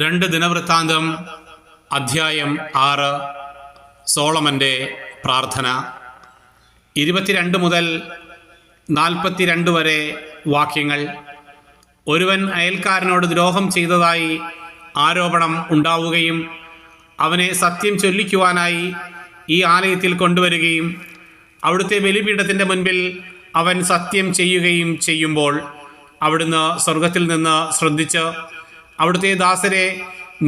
രണ്ട് ദിനവൃത്താന്തം അധ്യായം ആറ് സോളമന്റെ പ്രാർത്ഥന. ഇരുപത്തിരണ്ട് മുതൽ നാൽപ്പത്തിരണ്ട് വരെ വാക്യങ്ങൾ. ഒരുവൻ അയൽക്കാരനോട് ദ്രോഹം ചെയ്തതായി ആരോപണം ഉണ്ടാവുകയും അവനെ സത്യം ചൊല്ലിക്കുവാനായി ഈ ആലയത്തിൽ കൊണ്ടുവരികയും അവിടുത്തെ ബലിപീഠത്തിന്റെ മുൻപിൽ അവൻ സത്യം ചെയ്യുകയും ചെയ്യുമ്പോൾ അവിടുന്ന് സ്വർഗത്തിൽ നിന്ന് ശ്രദ്ധിച്ച് അവിടുത്തെ ദാസരെ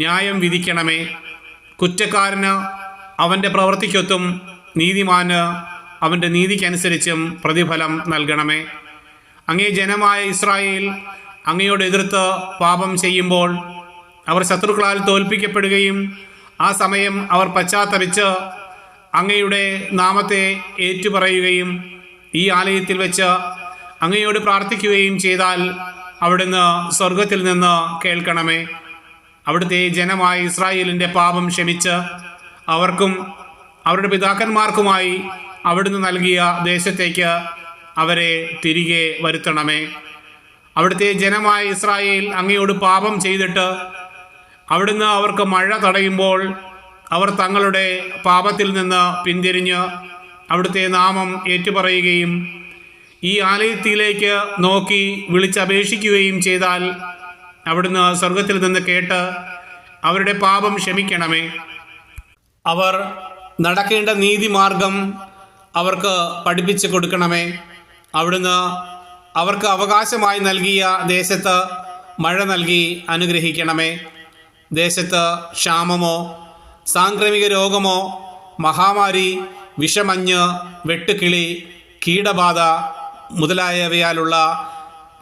ന്യായം വിധിക്കണമേ. കുറ്റക്കാരന് അവന്റെ പ്രവൃത്തിക്കൊത്തും നീതിമാന് അവന്റെ നീതിക്കനുസരിച്ചും പ്രതിഫലം നൽകണമേ. അങ്ങേ ജനമായ ഇസ്രായേൽ അങ്ങയോട് എതിർത്ത് പാപം ചെയ്യുമ്പോൾ അവർ ശത്രുക്കളാൽ തോൽപ്പിക്കപ്പെടുകയും ആ സമയം അവർ പശ്ചാത്തപിച്ച് അങ്ങയുടെ നാമത്തെ ഏറ്റുപറയുകയും ഈ ആലയത്തിൽ വെച്ച് അങ്ങയോട് പ്രാർത്ഥിക്കുകയും ചെയ്താൽ അവിടുന്ന് സ്വർഗത്തിൽ നിന്ന് കേൾക്കണമേ. അവിടുത്തെ ജനമായ ഇസ്രായേലിന്റെ പാപം ക്ഷമിച്ച് അവർക്കും അവരുടെ പിതാക്കന്മാർക്കുമായി അവിടുന്ന് നൽകിയ ദേശത്തേക്ക് അവരെ തിരികെ വരുത്തണമേ. അവിടുത്തെ ജനമായ ഇസ്രായേൽ അങ്ങയോട് പാപം ചെയ്തിട്ട് അവിടുന്ന് അവർക്ക് മഴ തടയുമ്പോൾ അവർ തങ്ങളുടെ പാപത്തിൽ നിന്ന് പിന്തിരിഞ്ഞ് അവിടുത്തെ നാമം ഏറ്റുപറയുകയും ഈ ആലയത്തിലേക്ക് നോക്കി വിളിച്ചപേക്ഷിക്കുകയും ചെയ്താൽ അവിടുന്ന് സ്വർഗത്തിൽ നിന്ന് കേട്ട് അവരുടെ പാപം ക്ഷമിക്കണമേ. അവർ നടക്കേണ്ട നീതിമാർഗം അവർക്ക് പഠിപ്പിച്ചു കൊടുക്കണമേ. അവിടുന്ന് അവർക്ക് അവകാശമായി നൽകിയ ദേശത്ത് മഴ നൽകി അനുഗ്രഹിക്കണമേ. ദേശത്ത് ക്ഷാമമോ സാംക്രമിക രോഗമോ മഹാമാരി വിഷമഞ്ഞ് വെട്ടുക്കിളി കീടബാധ മുതലായവയാലുള്ള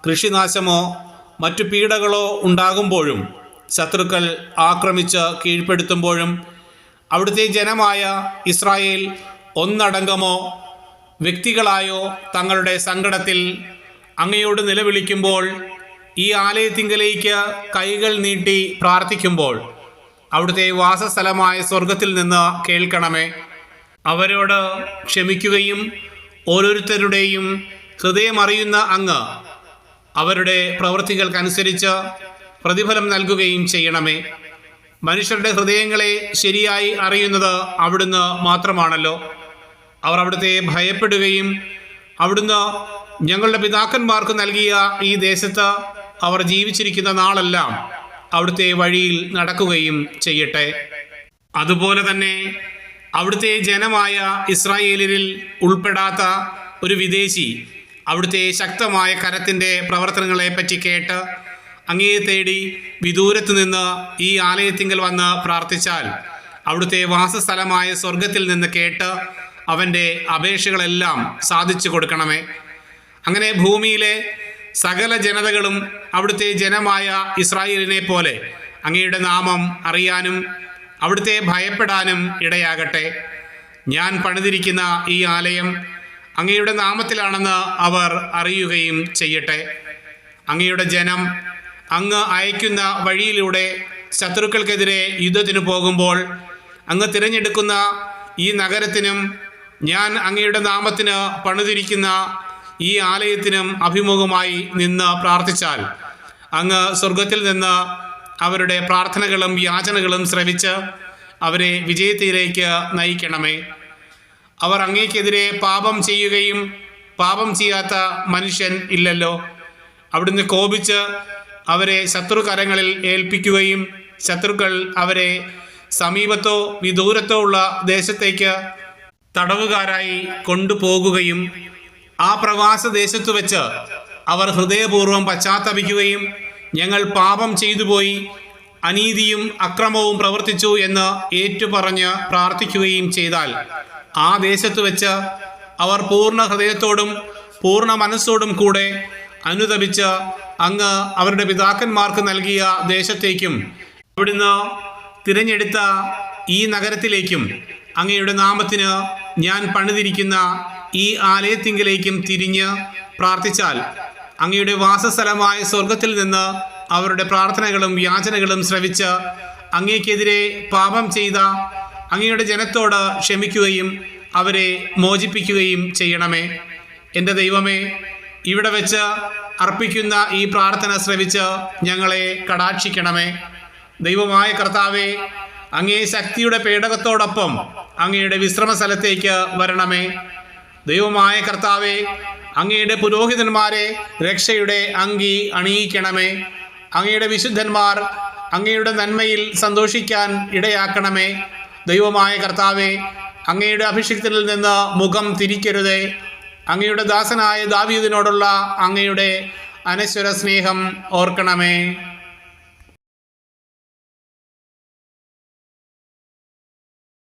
കൃഷിനാശമോ മറ്റു പീഡകളോ ഉണ്ടാകുമ്പോഴും ശത്രുക്കൾ ആക്രമിച്ച് കീഴ്പ്പെടുത്തുമ്പോഴും അവിടുത്തെ ജനമായ ഇസ്രായേൽ ഒന്നടങ്കമോ വ്യക്തികളായോ തങ്ങളുടെ സങ്കടത്തിൽ അങ്ങയോട് നിലവിളിക്കുമ്പോൾ ഈ ആലയത്തിങ്കലേക്ക് കൈകൾ നീട്ടി പ്രാർത്ഥിക്കുമ്പോൾ അവിടുത്തെ വാസസ്ഥലമായ സ്വർഗത്തിൽ നിന്ന് കേൾക്കണമേ. അവരോട് ക്ഷമിക്കുകയും ഓരോരുത്തരുടെയും ഹൃദയമറിയുന്ന അങ്ങ് അവരുടെ പ്രവൃത്തികൾക്കനുസരിച്ച് പ്രതിഫലം നൽകുകയും ചെയ്യണമേ. മനുഷ്യരുടെ ഹൃദയങ്ങളെ ശരിയായി അറിയുന്നത് അവിടുന്ന് മാത്രമാണല്ലോ. അവർ അവിടുത്തെ ഭയപ്പെടുകയും അവിടുന്ന് ഞങ്ങളുടെ പിതാക്കന്മാർക്ക് നൽകിയ ഈ ദേശത്ത് അവർ ജീവിച്ചിരിക്കുന്ന നാളെല്ലാം അവിടുത്തെ വഴിയിൽ നടക്കുകയും ചെയ്യട്ടെ. അതുപോലെ തന്നെ അവിടുത്തെ ജനമായ ഇസ്രായേലിൽ ഉൾപ്പെടാത്ത ഒരു വിദേശി അവിടുത്തെ ശക്തമായ കരത്തിന്റെ പ്രവർത്തനങ്ങളെപ്പറ്റി കേട്ട് അങ്ങേ തേടി വിദൂരത്ത് നിന്ന് ഈ ആലയത്തിങ്കൽ വന്ന് പ്രാർത്ഥിച്ചാൽ അവിടുത്തെ വാസസ്ഥലമായ സ്വർഗത്തിൽ നിന്ന് കേട്ട് അവന്റെ അപേക്ഷകളെല്ലാം സാധിച്ചു കൊടുക്കണമേ. അങ്ങനെ ഭൂമിയിലെ സകല ജനതകളും അവിടുത്തെ ജനമായ ഇസ്രായേലിനെ പോലെ അങ്ങയുടെ നാമം അറിയാനും അവിടുത്തെ ഭയപ്പെടാനും ഇടയാകട്ടെ. ഞാൻ പണിതിരിക്കുന്ന ഈ ആലയം അങ്ങയുടെ നാമത്തിലാണെന്ന് അവർ അറിയുകയും ചെയ്യട്ടെ. അങ്ങയുടെ ജനം അങ്ങ് അയക്കുന്ന വഴിയിലൂടെ ശത്രുക്കൾക്കെതിരെ യുദ്ധത്തിന് പോകുമ്പോൾ അങ്ങ് തിരഞ്ഞെടുക്കുന്ന ഈ നഗരത്തിനും ഞാൻ അങ്ങയുടെ നാമത്തിന് പണിതിരിക്കുന്ന ഈ ആലയത്തിനും അഭിമുഖമായി നിന്ന് പ്രാർത്ഥിച്ചാൽ അങ്ങ് സ്വർഗത്തിൽ നിന്ന് അവരുടെ പ്രാർത്ഥനകളും യാചനകളും ശ്രവിച്ച് അവരെ വിജയത്തിലേക്ക് നയിക്കണമേ. അവർ അങ്ങേക്കെതിരെ പാപം ചെയ്യുകയും പാപം ചെയ്യാത്ത മനുഷ്യൻ ഇല്ലല്ലോ. അവിടുന്ന് കോപിച്ച് അവരെ ശത്രുകരങ്ങളിൽ ഏൽപ്പിക്കുകയും ശത്രുക്കൾ അവരെ സമീപത്തോ വിദൂരത്തോ ഉള്ള ദേശത്തേക്ക് തടവുകാരായി കൊണ്ടുപോകുകയും ആ പ്രവാസ ദേശത്തു വെച്ച് അവർ ഹൃദയപൂർവം പശ്ചാത്തപിക്കുകയും ഞങ്ങൾ പാപം ചെയ്തു പോയി അനീതിയും അക്രമവും പ്രവർത്തിച്ചു എന്ന് ഏറ്റുപറഞ്ഞ് പ്രാർത്ഥിക്കുകയും ചെയ്താൽ ആ ദേശത്ത് വെച്ച് അവർ പൂർണ ഹൃദയത്തോടും പൂർണ മനസ്സോടും കൂടെ അനുദപിച്ച് അങ്ങ് അവരുടെ പിതാക്കന്മാർക്ക് നൽകിയ ദേശത്തേക്കും അവിടുന്ന് തിരഞ്ഞെടുത്ത ഈ നഗരത്തിലേക്കും അങ്ങയുടെ നാമത്തിന് ഞാൻ പണിതിരിക്കുന്ന ഈ ആലയത്തിങ്കിലേക്കും തിരിഞ്ഞ് പ്രാർത്ഥിച്ചാൽ അങ്ങയുടെ വാസസ്ഥലമായ സ്വർഗത്തിൽ നിന്ന് അവരുടെ പ്രാർത്ഥനകളും യാചനകളും ശ്രവിച്ച് അങ്ങേക്കെതിരെ പാപം ചെയ്ത അങ്ങയുടെ ജനത്തോട് ക്ഷമിക്കുകയും അവരെ മോചിപ്പിക്കുകയും ചെയ്യണമേ. എന്റെ ദൈവമേ ഇവിടെ വെച്ച് അർപ്പിക്കുന്ന ഈ പ്രാർത്ഥന ശ്രവിച്ച് ഞങ്ങളെ കടാക്ഷിക്കണമേ. ദൈവമായ കർത്താവെ അങ്ങേ ശക്തിയുടെ പേടകത്തോടൊപ്പം അങ്ങയുടെ വിശ്രമ സ്ഥലത്തേക്ക് വരണമേ. ദൈവമായ കർത്താവെ അങ്ങയുടെ പുരോഹിതന്മാരെ രക്ഷയുടെ അങ്കി അണിയിക്കണമേ. അങ്ങയുടെ വിശുദ്ധന്മാർ അങ്ങയുടെ നന്മയിൽ സന്തോഷിക്കാൻ ഇടയാക്കണമേ. ദൈവമായ കർത്താവെ അങ്ങയുടെ അഭിഷിക്തനിൽ നിന്ന് മുഖം തിരിക്കരുതേ. അങ്ങയുടെ ദാസനായ ദാവീദിനോടുള്ള അങ്ങയുടെ അനശ്വര സ്നേഹം ഓർക്കണമേ.